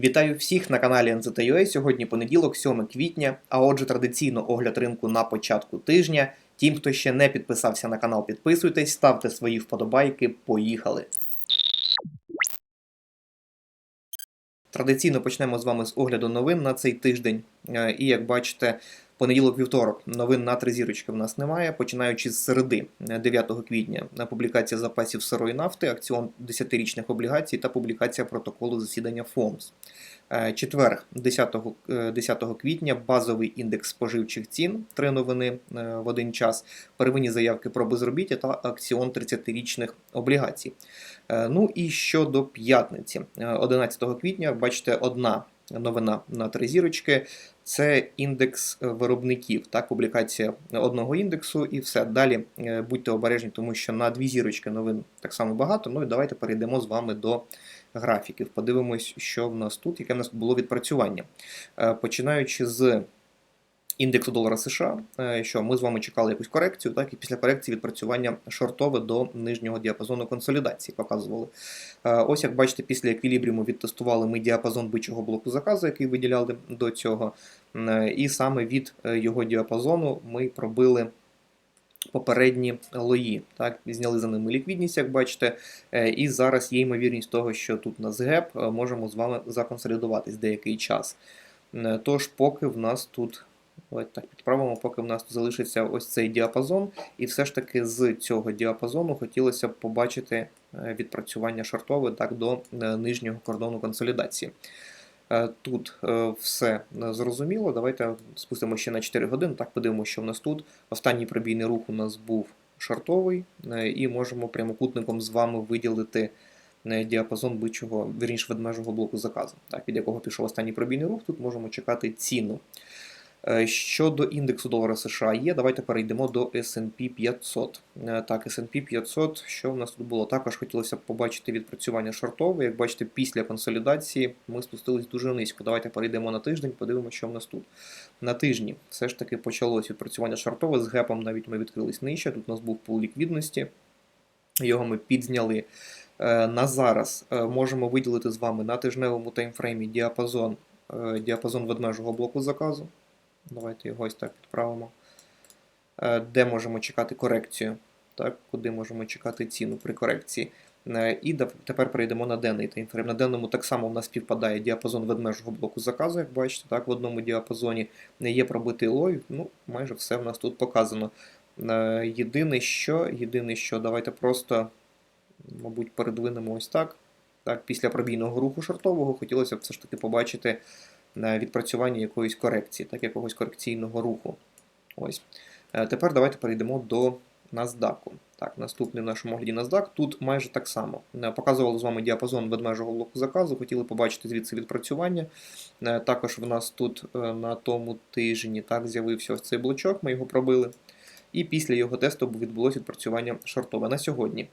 Вітаю всіх на каналі NZTUA. Сьогодні понеділок, 7 квітня, а отже, традиційно огляд ринку на початку тижня. Тим, хто ще не підписався на канал, підписуйтесь, ставте свої вподобайки. Поїхали! Традиційно почнемо з вами з огляду новин на цей тиждень. Е, І як бачите, понеділок-вівторок новин на три зірочки в нас немає. Починаючи з середи, е, 9 квітня, публікація запасів сирої нафти, акціон 10-річних облігацій та публікація протоколу засідання ФОМС. Е, Четвер, 10, е, 10 квітня, базовий індекс споживчих цін, три новини е, в один час, первинні заявки про безробіття та акціон 30-річних облігацій. Е, Ну і щодо п'ятниці, Е, 11 квітня, бачите, одна новина на три зірочки. Це індекс е, виробників, так, публікація одного індексу і все. Далі е, будьте обережні, тому що на дві зірочки новин так само багато. Ну і давайте перейдемо з вами до графіків. Подивимось, що в нас тут, яке в нас було відпрацювання. Е, Починаючи з індексу долара США, е, що ми з вами чекали якусь корекцію, так і після корекції відпрацювання шортове до нижнього діапазону консолідації показували. Е, Ось як бачите, після еквілібріуму відтестували ми діапазон бичого блоку заказу, який виділяли до цього. Е, І саме від його діапазону ми пробили. Попередні лої, так, зняли за ними ліквідність, як бачите, і зараз є ймовірність того, що тут у нас геп, можемо з вами законсолідуватись деякий час. Тож, поки в нас тут, давайте так підправимо, поки в нас залишиться ось цей діапазон, і все ж таки з цього діапазону хотілося б побачити е, відпрацювання шортове так, до е, нижнього кордону консолідації. Е, Тут все зрозуміло. Давайте спустимо ще на 4 години. Так подивимося, що в нас тут. Останній пробійний рух у нас був шортовий, е, і можемо прямокутником з вами виділити діапазон бичого, вірніше ведмежого блоку заказу, так, від якого пішов останній пробійний рух. Тут можемо чекати ціну. Е, Щодо індексу долара США є, давайте перейдемо до S&P 500. Е, Так, S&P 500, що в нас тут було? Також хотілося б побачити відпрацювання шортове. Як бачите, після консолідації ми спустились дуже низько. Давайте перейдемо на тиждень, подивимося, що в нас тут. На тижні все ж таки почалось відпрацювання шортове. З гепом навіть ми відкрились нижче. Тут у нас був пул ліквідності. Його ми підзняли. Е, На зараз можемо виділити з вами на тижневому таймфреймі діапазон, діапазон ведмежого блоку заказу. Давайте його ось так підправимо. Е, Де можемо чекати корекцію? Так, Куди можемо чекати ціну при корекції? Е, І тепер перейдемо на денний таймфрейм. На денному так само в нас співпадає діапазон ведмежого блоку заказу, як бачите, так, в одному діапазоні є пробитий лой. Ну, майже все в нас тут показано. Е, Єдине що, єдине що, давайте просто, мабуть, передвинемо ось так. Так, після пробійного руху шортового хотілося б все ж таки побачити на відпрацювання якоїсь корекції, так, якогось корекційного руху. Ось. Е, Тепер давайте перейдемо до NASDAQ. Так, наступний в нашому огляді NASDAQ. Тут майже так само. Е, Показували з вами діапазон ведмежого блоку заказу, хотіли побачити звідси відпрацювання. Е, Також в нас тут на тому тижні так, з'явився ось цей блочок, ми його пробили. І після його тесту відбулося відпрацювання шортове. На сьогодні.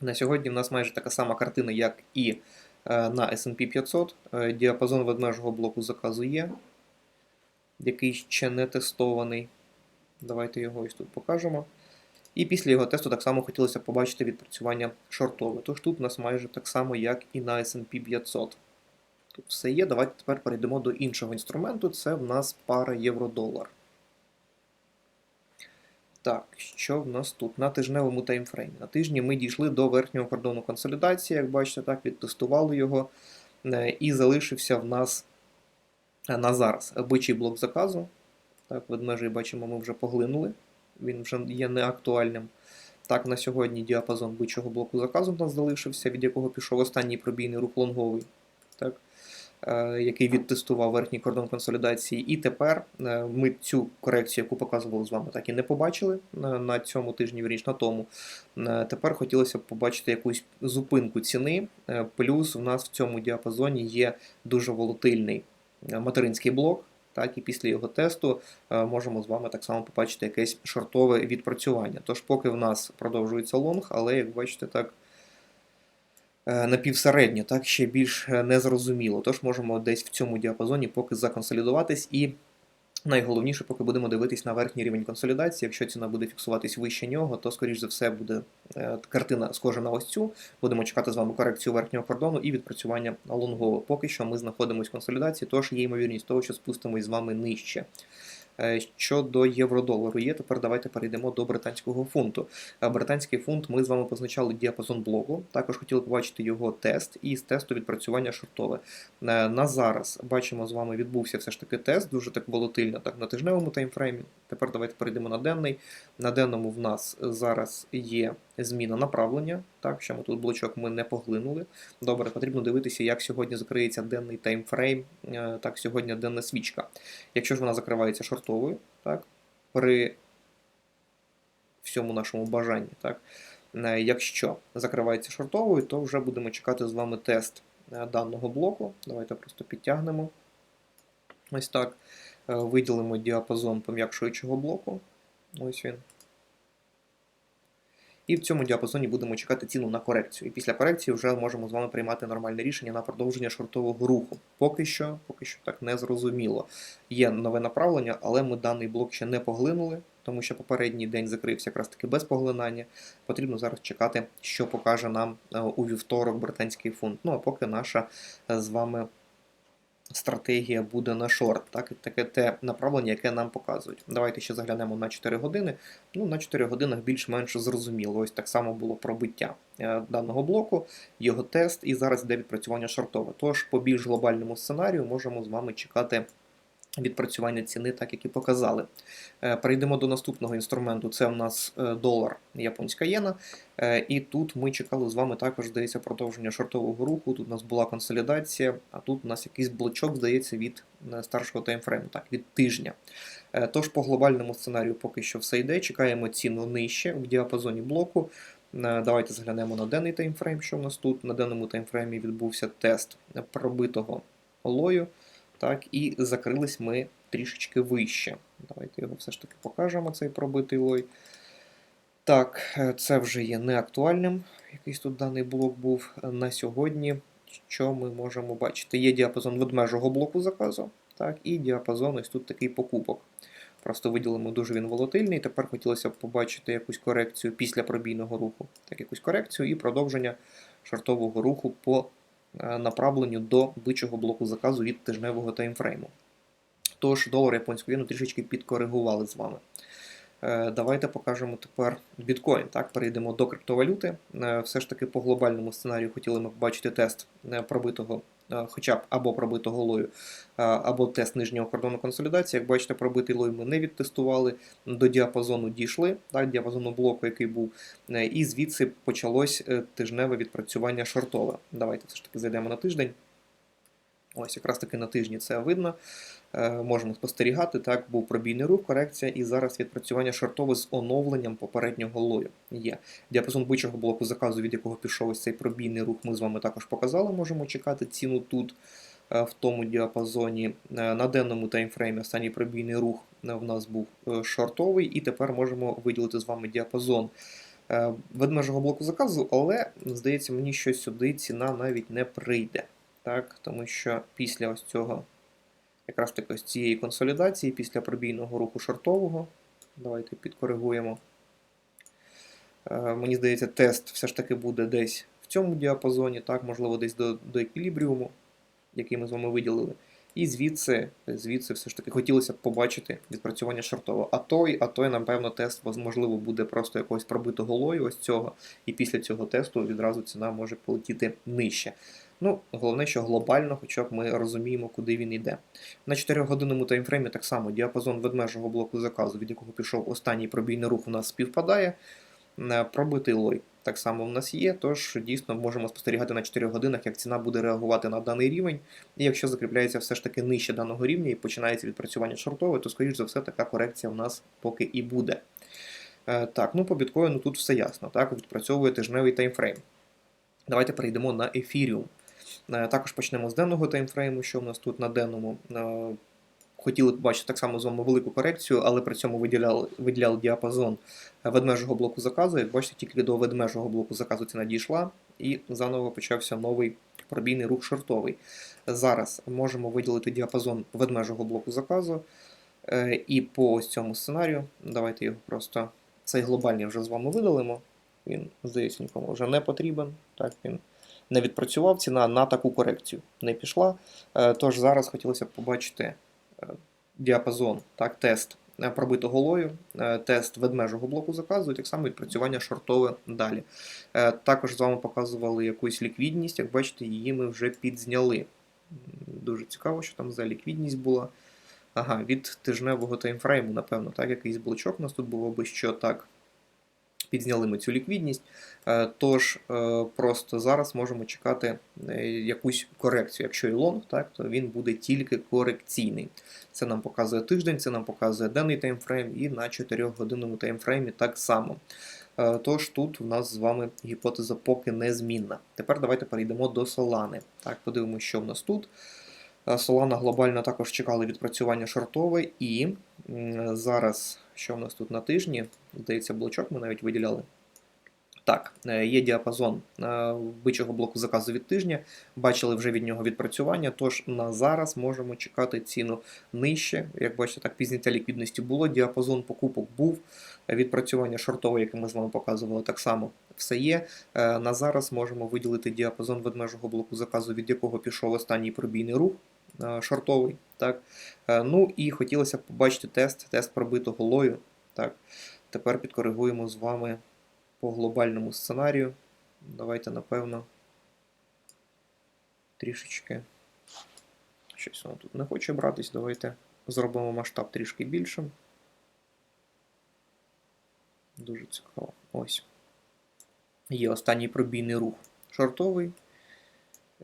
На сьогодні в нас майже така сама картина, як і на S&P 500. Е, Діапазон ведмежого блоку заказу є, який ще не тестований. Давайте його ось тут покажемо. І після його тесту так само хотілося побачити відпрацювання шортове. Тож тут у нас майже так само, як і на S&P 500. Тут все є. Давайте тепер перейдемо до іншого інструменту. Це в нас пара євро-долар. Так, що в нас тут? На тижневому таймфреймі. На тижні ми дійшли до верхнього кордону консолідації, як бачите, так, відтестували його. Е, І залишився в нас е, на зараз бичий блок заказу. Так, ведмежий бачимо, ми вже поглинули. Він вже є неактуальним. Так, на сьогодні діапазон бичого блоку заказу в нас залишився, від якого пішов останній пробійний рух лонговий. Е, який відтестував верхній кордон консолідації. І тепер е, ми цю корекцію, яку показували з вами, так і не побачили на, на цьому тижні, вірніш на тому. Е, Тепер хотілося б побачити якусь зупинку ціни. Е, Плюс в нас в цьому діапазоні є дуже волатильний е, материнський блок. Так, і після його тесту е, можемо з вами так само побачити якесь шортове відпрацювання. Тож, поки в нас продовжується лонг, але як бачите, так е, напівсередньо, так ще більш е, незрозуміло. Тож можемо десь в цьому діапазоні поки законсолідуватись і Найголовніше, поки будемо дивитись на верхній рівень консолідації. Якщо ціна буде фіксуватись вище нього, то, скоріш за все, буде е, картина схожа на ось цю. Будемо чекати з вами корекцію верхнього кордону і відпрацювання лонгового. Поки що ми знаходимося в консолідації, тож є ймовірність того, що спустимось з вами нижче. Е, Щодо євро-долару є, тепер давайте перейдемо до британського фунту. Е, Британський фунт ми з вами позначали діапазон блоку. Також хотіли побачити його тест і з тесту відпрацювання шортове. Е, На зараз бачимо з вами відбувся все ж таки тест, дуже так волатильно, так на тижневому таймфреймі. Тепер давайте перейдемо на денний. На денному в нас зараз є зміна направлення. Так, що ми тут блочок ми не поглинули. Добре, потрібно дивитися, як сьогодні закриється денний таймфрейм. Е, Так, сьогодні денна свічка. Якщо ж вона закривається шортовою, так, при всьому нашому бажанні, так, е, якщо закривається шортовою, то вже будемо чекати з вами тест е, даного блоку. Давайте просто підтягнемо. Ось так. Виділимо діапазон пом'якшуючого блоку. Ось він. І в цьому діапазоні будемо чекати ціну на корекцію. І після корекції вже можемо з вами приймати нормальне рішення на продовження шортового руху. Поки що, поки що так не зрозуміло. Є нове направлення, але ми даний блок ще не поглинули, тому що попередній день закрився якраз таки без поглинання. Потрібно зараз чекати, що покаже нам е, у вівторок британський фунт. Ну а поки наша е, з вами стратегія буде на шорт, так, таке те направлення, яке нам показують. Давайте ще заглянемо на 4 години. Ну, на 4 годинах більш-менш зрозуміло. Ось так само було пробиття е, даного блоку, його тест, і зараз йде відпрацювання шортове. Тож, по більш глобальному сценарію можемо з вами чекати. Відпрацювання ціни, так як і показали. Е, Перейдемо до наступного інструменту. Це у нас е, долар японська єна. Е, І тут ми чекали з вами також, здається, продовження шортового руху. Тут у нас була консолідація, а тут у нас якийсь блочок, здається, від старшого таймфрейму, так, від тижня. Тож по глобальному сценарію поки що все йде. Чекаємо ціну нижче в діапазоні блоку. Давайте заглянемо на денний таймфрейм, що в нас тут. На денному таймфреймі відбувся тест пробитого лою. Так, і закрились ми трішечки вище. Давайте його все ж таки покажемо, цей пробитий лой. Так, е, це вже є неактуальним. Якийсь тут даний блок був на сьогодні. Що ми можемо бачити? Є діапазон ведмежого блоку заказу, так, і діапазон ось тут такий покупок. Просто виділимо дуже він волатильний. Тепер хотілося б побачити якусь корекцію після пробійного руху. Так, якусь корекцію і продовження шортового руху по направленню до бичого блоку заказу від тижневого таймфрейму. Тож долар японську єну трішечки підкоригували з вами. Е, Давайте покажемо тепер біткоін. Так, перейдемо до криптовалюти. Е, Все ж таки по глобальному сценарію хотіли ми побачити тест е, пробитого, е, хоча б або пробитого лою, е, або тест нижнього кордону консолідації. Як бачите, пробитий лой ми не відтестували, до діапазону дійшли, так, діапазону блоку, який був, е, і звідси почалось е, тижневе відпрацювання шортове. Давайте все ж таки зайдемо на тиждень. Ось якраз таки на тижні це видно. Е, можемо спостерігати. Так, був пробійний рух, корекція, і зараз відпрацювання шортове з оновленням попереднього лою є. Діапазон бичого блоку заказу, від якого пішов ось цей пробійний рух, ми з вами також показали. Можемо чекати ціну тут, е, в тому діапазоні. Е, На денному таймфреймі останній пробійний рух в нас був шортовий, і тепер можемо виділити з вами діапазон. Ведмежого блоку заказу, але здається мені, що сюди ціна навіть не прийде. Так, тому що після ось цього якраз таки ось цієї консолідації після пробійного руху шортового. Давайте підкоригуємо. Е, Мені здається, тест все ж таки буде десь в цьому діапазоні, так, можливо, десь до, до еквілібріуму, який ми з вами виділили. І звідси, звідси все ж таки хотілося б побачити відпрацювання шортового. А той, а той, напевно, тест можливо буде просто якогось пробитого лою ось цього. І після цього тесту відразу ціна може полетіти нижче. Ну, головне, що глобально, хоча б ми розуміємо, куди він йде. На 4-годинному таймфреймі так само діапазон ведмежого блоку заказу, від якого пішов останній пробійний рух, у нас співпадає. Е, Пробитий лой так само в нас є, тож дійсно можемо спостерігати на 4 годинах, як ціна буде реагувати на даний рівень. І якщо закріпляється все ж таки нижче даного рівня і починається відпрацювання шортове, то, скоріш за все, така корекція в нас поки і буде. Е, Так, ну по біткоїну тут все ясно. Так, відпрацьовує тижневий таймфрейм. Давайте перейдемо на ефіріум. Е, Також почнемо з денного таймфрейму, що в нас тут на денному. Е, Хотіли побачити так само з вами велику корекцію, але при цьому виділяли, виділяли діапазон ведмежого блоку заказу. Як бачите, тільки до ведмежого блоку заказу ціна дійшла, і заново почався новий пробійний рух шортовий. Зараз можемо виділити діапазон ведмежого блоку заказу. Е, І по ось цьому сценарію, давайте його просто цей глобальний вже з вами видалимо. Він, здається, нікому вже не потрібен. Так, він не відпрацював, ціна на таку корекцію не пішла. Е, Тож зараз хотілося б побачити е, діапазон, так, тест е, пробитого лою, тест ведмежого блоку заказу і так само відпрацювання шортове далі. Також з вами показували якусь ліквідність, як бачите, її ми вже підзняли. Дуже цікаво, що там за ліквідність була. Ага, від тижневого таймфрейму, напевно, так, якийсь блочок у нас тут був, аби що так. Підзняли ми цю ліквідність. Е, Тож е, просто зараз можемо чекати е, якусь корекцію. Якщо і лонг, так, то він буде тільки корекційний. Це нам показує тиждень, це нам показує денний таймфрейм, і на 4-годинному таймфреймі так само. Тож тут у нас з вами гіпотеза поки незмінна. Тепер давайте перейдемо до Solana. Так, подивимося, що в нас тут. Solana глобально також чекали відпрацювання шортове, і зараз, що в нас тут на тижні, здається, блочок ми навіть виділяли. Так, е, є діапазон е, бичого блоку заказу від тижня. Бачили вже від нього відпрацювання. Тож на зараз можемо чекати ціну нижче. Як бачите, так пізняття ліквідності було. Діапазон покупок був. Відпрацювання шортове, яке ми з вами показували, так само все є. Е, На зараз можемо виділити діапазон ведмежого блоку заказу, від якого пішов останній пробійний рух шортовий. Так. Е, Ну і хотілося б побачити тест, тест пробитого лою. Так. Тепер підкоригуємо з вами по глобальному сценарію. Давайте, напевно, трішечки. Щось воно тут не хоче братись. Давайте зробимо масштаб трішки більшим. Дуже цікаво. Ось. Є останній пробійний рух шортовий.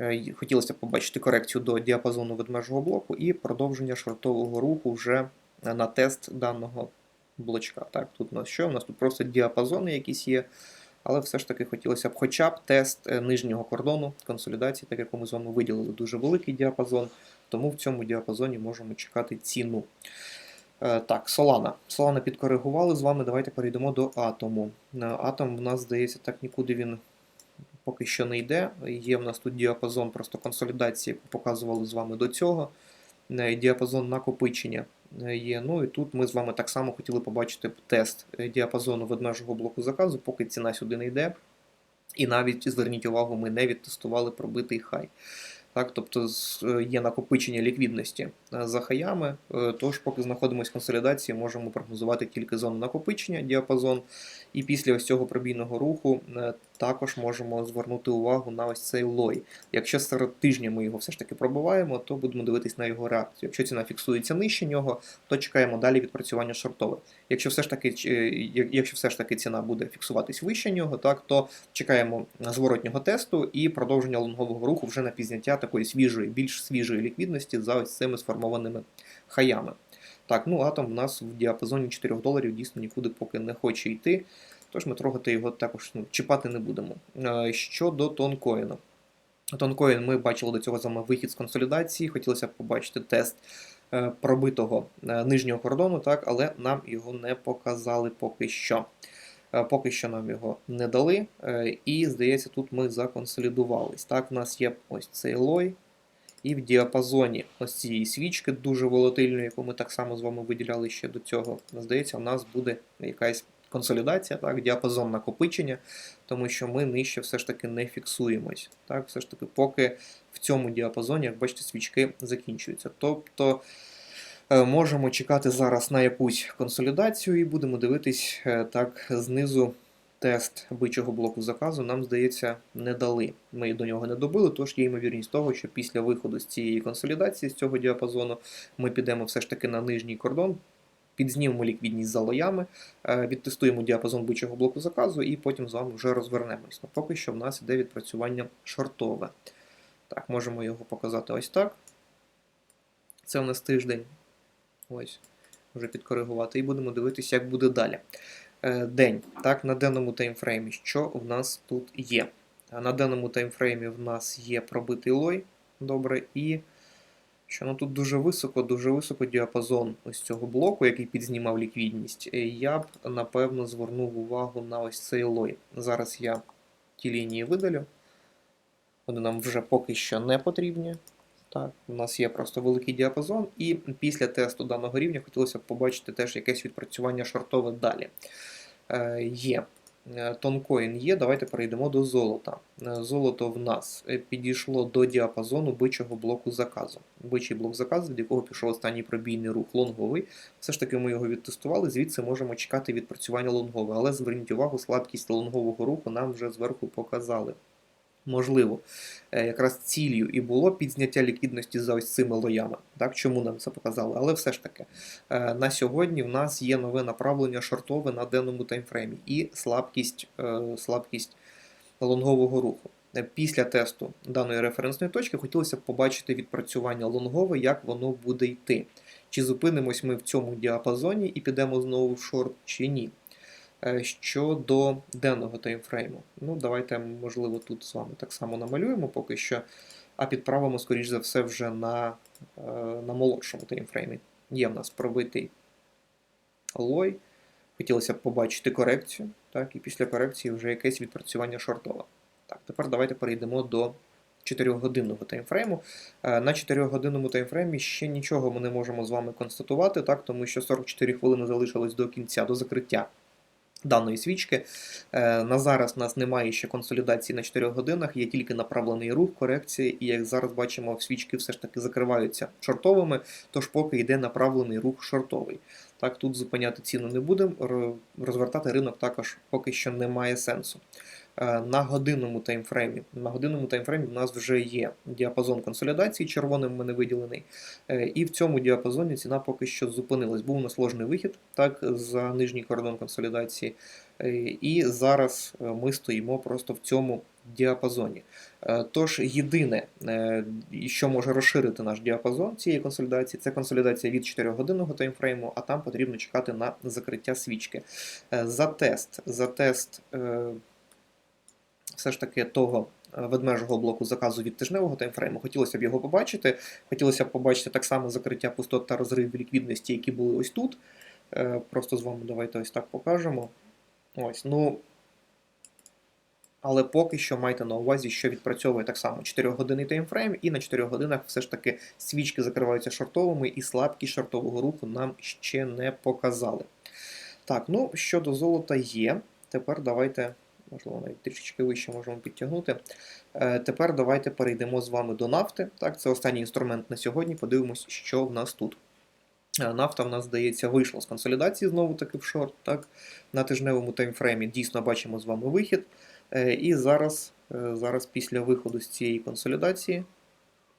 Е, Хотілося побачити корекцію до діапазону ведмежого блоку і продовження шортового руху вже на тест даного блочка. Так, тут у нас що? У нас тут просто діапазони якісь є, але все ж таки хотілося б хоча б тест е, нижнього кордону консолідації, так як ми з вами виділили дуже великий діапазон, тому в цьому діапазоні можемо чекати ціну. Е, Так, Solana. Solana підкоригували з вами. Давайте перейдемо до атому. Атом в нас, здається, так нікуди він поки що не йде. Є в нас тут діапазон просто консолідації, показували з вами до цього. Е, Діапазон накопичення е, є. Ну і тут ми з вами так само хотіли побачити тест е, діапазону ведмежого блоку заказу, поки ціна сюди не йде. І навіть зверніть увагу, ми не відтестували пробитий хай. Так, тобто є накопичення ліквідності за хаями. Тож, поки знаходимося в консолідації, можемо прогнозувати тільки зону накопичення, діапазон. І після ось цього пробійного руху також можемо звернути увагу на ось цей лой. Якщо серед тижня ми його все ж таки пробиваємо, то будемо дивитись на його реакцію. Якщо ціна фіксується нижче нього, то чекаємо далі відпрацювання шортове. Якщо все ж таки, е, якщо все ж таки ціна буде фіксуватись вище нього, так то чекаємо зворотнього тесту і продовження лонгового руху вже на пізняття такої свіжої, більш свіжої ліквідності за ось цими сформованими хаями. Так, ну атом в нас в діапазоні 4 доларів дійсно нікуди поки не хоче йти. Тож ми трогати його також ну, чіпати не будемо. Е, Щодо тонкоїна. Тонкоін ми бачили до цього з вами вихід з консолідації. Хотілося б побачити тест е, пробитого е, нижнього кордону, так, але нам його не показали поки що. Поки що нам його не дали. І, здається, тут ми законсолідувались. Так, в нас є ось цей лой. І в діапазоні ось цієї свічки дуже волатильної, яку ми так само з вами виділяли ще до цього. Здається, у нас буде якась консолідація, так, діапазон накопичення, тому що ми нижче все ж таки не фіксуємось. Так, все ж таки, поки в цьому діапазоні, як бачите, свічки закінчуються. Тобто е, можемо чекати зараз на якусь консолідацію і будемо дивитись е, так знизу. Тест бичого блоку заказу нам, здається, не дали. Ми до нього не добили, тож є ймовірність того, що після виходу з цієї консолідації, з цього діапазону, ми підемо все ж таки на нижній кордон, підзнімемо ліквідність за лоями, е, відтестуємо діапазон бичого блоку заказу і потім з вами вже розвернемось. Ну, поки що в нас іде відпрацювання шортове. Так, можемо його показати ось так. Це у нас тиждень. Ось, вже підкоригувати. І будемо дивитися, як буде далі. Е, День. Так, на денному таймфреймі. Що в нас тут є? На денному таймфреймі в нас є пробитий лой. Добре, і що ну тут дуже високо, дуже високо діапазон ось цього блоку, який підзнімав ліквідність. Е, Я б напевно звернув увагу на ось цей лой. Зараз я ті лінії видалю. Вони нам вже поки що не потрібні. Так, у нас є просто великий діапазон, і після тесту даного рівня хотілося б побачити теж якесь відпрацювання шортове далі. Е, є. Е, Тонкоін є, давайте перейдемо до золота. Е, Золото в нас е, підійшло до діапазону бичого блоку заказу. Бичий блок заказу, від якого пішов останній пробійний рух лонговий. Все ж таки ми його відтестували, звідси можемо чекати відпрацювання лонгового. Але зверніть увагу, слабкість лонгового руху нам вже зверху показали. Можливо, е, якраз ціллю і було підзняття ліквідності за ось цими лоями. Так, чому нам це показали? Але все ж таки, е, на сьогодні в нас є нове направлення шортове на денному таймфреймі і слабкість, е, слабкість лонгового руху. Після тесту даної референсної точки хотілося б побачити відпрацювання лонгове, як воно буде йти. Чи зупинимось ми в цьому діапазоні і підемо знову в шорт, чи ні. Е, Щодо денного таймфрейму, ну давайте, можливо, тут з вами так само намалюємо поки що, а підправимо, скоріш за все, вже на, е, на молодшому таймфреймі. Є в нас пробитий лой. Хотілося б побачити корекцію, так, і після корекції вже якесь відпрацювання шортове. Так, тепер давайте перейдемо до 4-годинного таймфрейму. Е, На 4-годинному таймфреймі ще нічого ми не можемо з вами констатувати, так, тому що 44 хвилини залишилось до кінця, до закриття даної свічки. Е, На зараз у нас немає ще консолідації на 4 годинах, є тільки направлений рух, корекції, і як зараз бачимо, свічки все ж таки закриваються шортовими, тож поки йде направлений рух шортовий. Так, тут зупиняти ціну не будемо, розвертати ринок також поки що немає сенсу. Е, На годинному таймфреймі. На годинному таймфреймі у нас вже є діапазон консолідації, червоним в мене виділений. Е, І в цьому діапазоні ціна поки що зупинилась. Був насложний вихід так, за нижній кордон консолідації. Е, І зараз ми стоїмо просто в цьому діапазоні. Тож єдине, що може розширити наш діапазон цієї консолідації, це консолідація від 4-годинного таймфрейму, а там потрібно чекати на закриття свічки. За тест, за тест все ж таки того е, ведмежого блоку заказу від тижневого таймфрейму. Хотілося б його побачити. Хотілося б побачити так само закриття пустот та розрив ліквідності, які були ось тут. Е, Просто з вами давайте ось так покажемо. Ось, ну. Але поки що майте на увазі, що відпрацьовує так само 4-годинний таймфрейм, і на 4 годинах все ж таки свічки закриваються шортовими, і слабкість шортового руху нам ще не показали. Так, ну щодо золота є. Тепер давайте, можливо, навіть трішечки вище можемо підтягнути. Е, тепер давайте перейдемо з вами до нафти. Так, це останній інструмент на сьогодні. Подивимось, що в нас тут. Е, Нафта в нас, здається, вийшла з консолідації знову таки в шорт. Так? На тижневому таймфреймі дійсно бачимо з вами вихід. Е, І зараз, зараз після виходу з цієї консолідації,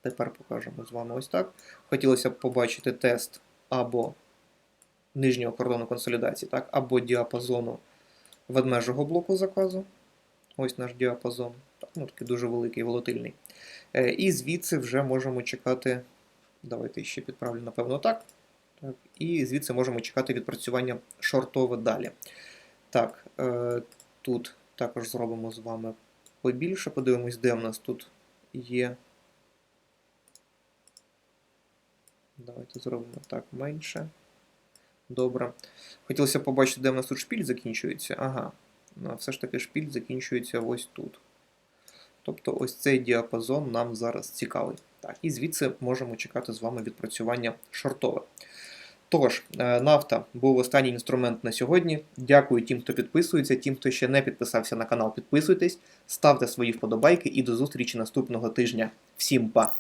тепер покажемо з вами ось так. Хотілося б побачити тест або нижнього кордону консолідації, так, або діапазону ведмежого блоку заказу. Ось наш діапазон. Ну, такий дуже великий, волатильний. Е, І звідси вже можемо чекати. Давайте ще підправлю, напевно, так. так. І звідси можемо чекати відпрацювання шортове далі. Так, е, тут також зробимо з вами побільше. Подивимось, де в нас тут є. Давайте зробимо так менше. Добре. Хотілося побачити, де в нас тут шпіль закінчується. Ага. Ну, все ж таки шпіль закінчується ось тут. Тобто ось цей діапазон нам зараз цікавий. Так, і звідси можемо чекати з вами відпрацювання шортове. Тож, е, нафта був останній інструмент на сьогодні. Дякую тим, хто підписується, тим, хто ще не підписався на канал, підписуйтесь, ставте свої вподобайки і до зустрічі наступного тижня. Всім па!